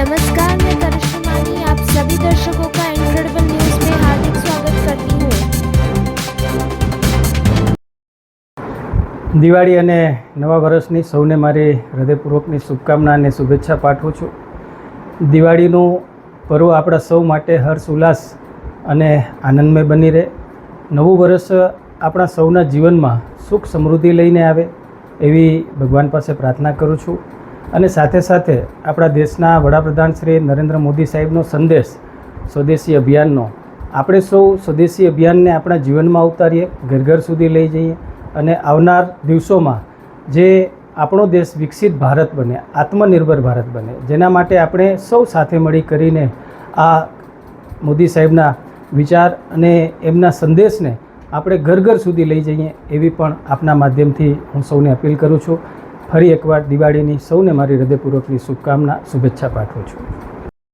नमस्कार मैं करिश्मा मानी आप सभी दर्शकों का इनक्रेडिबल न्यूज में हार्दिक स्वागत करती हूँ દિવાળી અને નવા વર્ષની સૌને મારી હૃદયપૂર્વકની શુભકામના અને શુભેચ્છા પાઠવું છું દિવાળીનું પર્વ આપણા સૌ માટે હર્ષ ઉલ્લાસ અને આનંદમય બની રહે નવું વર્ષ આપણા સૌના જીવનમાં સુખ સમૃદ્ધિ લઈને આવે એવી ભગવાન પાસે પ્રાર્થના કરું છું અને સાથે સાથે આપણા દેશના વડાપ્રધાન શ્રી નરેન્દ્ર મોદી સાહેબનો સંદેશ સ્વદેશી અભિયાનનો. આપણે સૌ સ્વદેશી અભિયાનને આપણા જીવનમાં ઉતારીએ, ઘર ઘર સુધી લઈ જઈએ અને આવનાર દિવસોમાં જે આપણો દેશ વિકસિત ભારત બને, આત્મનિર્ભર ભારત બને, જેના માટે આપણે સૌ સાથે મળી કરીને આ મોદી સાહેબના વિચાર અને એમના સંદેશને આપણે ઘર ઘર સુધી લઈ જઈએ એવી પણ આપના માધ્યમથી હું સૌને અપીલ કરું છું. ફરી એકવાર દિવાળીની સૌને મારી હૃદયપૂર્વકની શુભકામના શુભેચ્છા પાઠવું છું.